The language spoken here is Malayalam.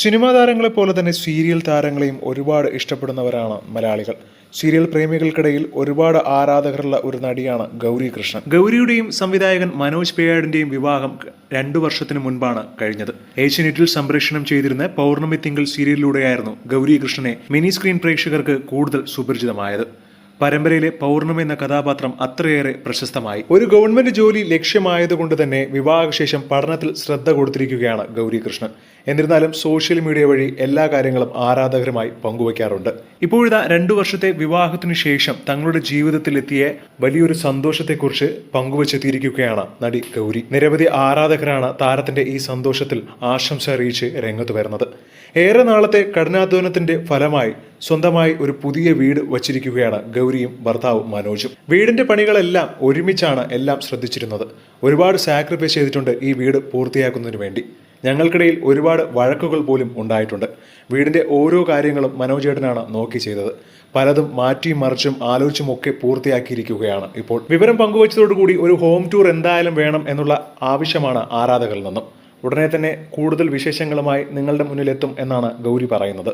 സിനിമാ താരങ്ങളെ പോലെ തന്നെ സീരിയൽ താരങ്ങളെയും ഒരുപാട് ഇഷ്ടപ്പെടുന്നവരാണ് മലയാളികൾ. സീരിയൽ പ്രേമികൾക്കിടയിൽ ഒരുപാട് ആരാധകരുള്ള ഒരു നടിയാണ് ഗൗരി കൃഷ്ണൻ. ഗൗരിയുടെയും സംവിധായകൻ മനോജ് പേയാടിന്റെയും വിവാഹം രണ്ടു വർഷത്തിന് മുൻപാണ് കഴിഞ്ഞത്. ഏഷ്യനെറ്റിൽ സംപ്രേഷണം ചെയ്തിരുന്ന പൗർണമി തിങ്കൾ സീരിയലിലൂടെയായിരുന്നു ഗൗരി കൃഷ്ണനെ മിനി സ്ക്രീൻ പ്രേക്ഷകർക്ക് കൂടുതൽ സുപരിചിതമായത്. പരമ്പരയിലെ പൗർണമി എന്ന കഥാപാത്രം അത്രയേറെ പ്രശസ്തമായി. ഒരു ഗവൺമെന്റ് ജോലി ലക്ഷ്യമായതുകൊണ്ട് തന്നെ വിവാഹശേഷം പഠനത്തിൽ ശ്രദ്ധ കൊടുത്തിരിക്കുകയാണ് ഗൗരികൃഷ്ണൻ. എന്നിരുന്നാലും സോഷ്യൽ മീഡിയ വഴി എല്ലാ കാര്യങ്ങളും ആരാധകരുമായി പങ്കുവയ്ക്കാറുണ്ട്. ഇപ്പോഴിതാ രണ്ടു വർഷത്തെ വിവാഹത്തിനു ശേഷം തങ്ങളുടെ ജീവിതത്തിലെത്തിയ വലിയൊരു സന്തോഷത്തെക്കുറിച്ച് പങ്കുവച്ചെത്തിയിരിക്കുകയാണ് നടി ഗൗരി. നിരവധി ആരാധകരാണ് താരത്തിന്റെ ഈ സന്തോഷത്തിൽ ആശംസ അറിയിച്ച് രംഗത്ത് വരുന്നത്. ഏറെ നാളത്തെ കഠിനാധ്വാനത്തിന്റെ ഫലമായി സ്വന്തമായി ഒരു പുതിയ വീട് വച്ചിരിക്കുകയാണ് ഗൗരിയും ഭർത്താവും മനോജും. വീടിന്റെ പണികളെല്ലാം ഒരുമിച്ചാണ് എല്ലാം ശ്രദ്ധിച്ചിരുന്നത്. ഒരുപാട് സാക്രിഫൈസ് ചെയ്തിട്ടുണ്ട് ഈ വീട് പൂർത്തിയാക്കുന്നതിന് വേണ്ടി. ഞങ്ങൾക്കിടയിൽ ഒരുപാട് വഴക്കുകൾ പോലും ഉണ്ടായിട്ടുണ്ട്. വീടിന്റെ ഓരോ കാര്യങ്ങളും മനോജേട്ടനാണ് നോക്കി ചെയ്തത്. പലതും മാറ്റിയും മറിച്ചും ആലോചിച്ചും ഒക്കെ പൂർത്തിയാക്കിയിരിക്കുകയാണ് ഇപ്പോൾ. വിവരം പങ്കുവച്ചതോടുകൂടി ഒരു ഹോം ടൂർ എന്തായാലും വേണം എന്നുള്ള ആവശ്യമാണ് ആരാധകരിൽ നിന്നും. ഉടനെ തന്നെ കൂടുതൽ വിശേഷങ്ങളുമായി നിങ്ങളുടെ മുന്നിലെത്തും എന്നാണ് ഗൗരി പറയുന്നത്.